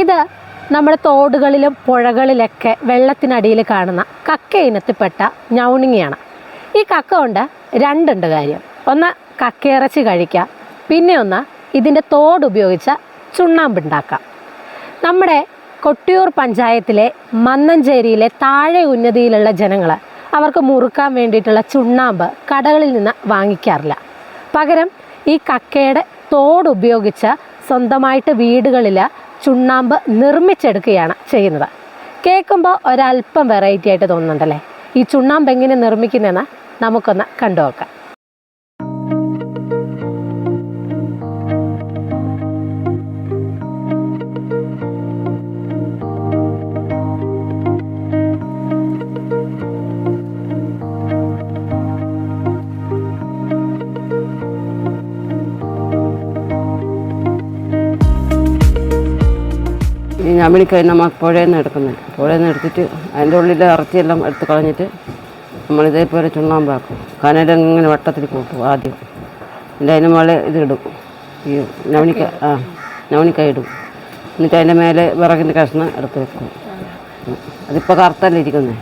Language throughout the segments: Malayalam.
ഇത് നമ്മുടെ തോടുകളിലും പുഴകളിലൊക്കെ വെള്ളത്തിനടിയിൽ കാണുന്ന കക്ക ഇനത്തിൽപ്പെട്ട ഞൗണിങ്ങിയാണ്. ഈ കക്ക കൊണ്ട് രണ്ടുണ്ട് കാര്യം. ഒന്ന് കക്കയിറച്ചി കഴിക്കാം പിന്നെ ഒന്ന് ഇതിന്റെ തോട് ഉപയോഗിച്ച ചുണ്ണാമ്പുണ്ടാക്കാം. നമ്മുടെ കൊട്ടിയൂർ പഞ്ചായത്തിലെ മന്നഞ്ചേരിയിലെ താഴെ ഉന്നതിയിലുള്ള ജനങ്ങൾ അവർക്ക് മുറുക്കാൻ വേണ്ടിയിട്ടുള്ള ചുണ്ണാമ്പ് കടകളിൽ നിന്ന് വാങ്ങിക്കാറില്ല. പകരം ഈ കക്കയുടെ തോട് ഉപയോഗിച്ച് സ്വന്തമായിട്ട് വീടുകളിൽ ചുണ്ണാമ്പ് നിർമ്മിച്ചെടുക്കുകയാണ് ചെയ്യുന്നത്. കേൾക്കുമ്പോൾ ഒരല്പം വെറൈറ്റി ആയിട്ട് തോന്നുന്നുണ്ടല്ലേ? ഈ ചുണ്ണാമ്പ് എങ്ങനെ നിർമ്മിക്കുന്നതെന്ന് നമുക്കൊന്ന് കണ്ടു നോക്കാം ഈ വിളിക്കഴിഞ്ഞ നമ്മൾ പുഴയിൽ നിന്ന് എടുക്കുന്നത്. പുഴയിൽ നിന്ന് എടുത്തിട്ട് അതിന്റെ ഉള്ളിൽ ഇറച്ചിയെല്ലാം എടുത്ത് കളഞ്ഞിട്ട് നമ്മൾ ഇതേപോലെ ചുണ്ണാമ്പാക്കും കനൽ ഇങ്ങനെ വട്ടത്തിൽ കൂട്ടും ആദ്യം. എന്നിട്ട് അതിന് മേലെ ഇതിടും. ഈ നവണിക്ക ആ ഞവണിക്കായി ഇടും. എന്നിട്ട് അതിന്റെ മേലെ വിറകിന്റെ കഷ്ണം എടുത്ത് വെക്കും. അതിപ്പോൾ കറുത്തല്ലേ ഇരിക്കുന്നത്.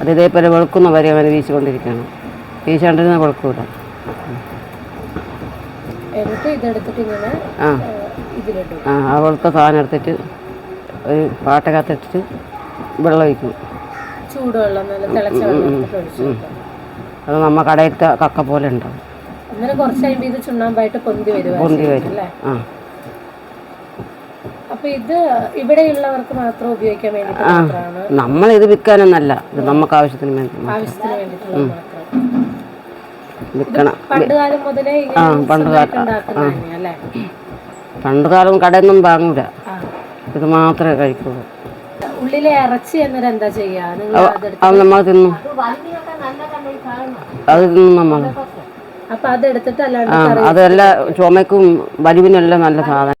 അത് ഇതേപോലെ വെളുക്കുന്ന വരെ അവനെ വീശിക്കൊണ്ടിരിക്കണം വീശാണ്ടിരുന്ന വെളുക്കൂല. ആ. ആ ആ വെളുത്ത സാധനം എടുത്തിട്ട് ഒരു പാട്ടകത്തിട്ടിട്ട് വെള്ളം ഒഴിക്കും ചൂടുവെള്ളം നല്ല തിളച്ച വെള്ളം ഒഴിച്ചു അത് നമ്മ കടയിലത്തെ കക്ക പോലെ ഉണ്ടാവും. അന്നേരം കുറച്ച് കഴിയുമ്പോൾ ഇത് ചുണ്ണാമ്പായിട്ട് പൊന്തി വരും അല്ലേ? ആ. അപ്പൊ ഇത് ഇവിടെയുള്ളവർക്ക് മാത്രം ഉപയോഗിക്കാൻ വേണ്ടിയിട്ട് ആ. മാത്രമാണ്? നമ്മളിത് വിൽക്കാനൊന്നല്ല. ഇത് നമുക്ക് ആവശ്യത്തിന് വേണ്ടി മാത്രം. ആവശ്യത്തിന് വേണ്ടിയിട്ടുള്ളത് മാത്രം. വിൽക്കണം. പണ്ട് കാലം മുതലേ ഇങ്ങനെ സ്വന്തമായിട്ട് കാലം അല്ലേ പണ്ട് കാലം കടയിൽ നിന്നും വാങ്ങൂല. ഇത് മാത്രമേ കഴിക്കുള്ളൂ. ഉള്ളിലെ ഇറച്ചി അന്നേരം എന്താ ചെയ്യാ? അത് നമ്മൾ തിന്നു. അത് തിന്നു നമ്മൾ. അപ്പൊ അതെടുത്തിട്ട് അതെല്ലാം ചുമക്കും വലിവിനെല്ലാം നല്ല സാധനം.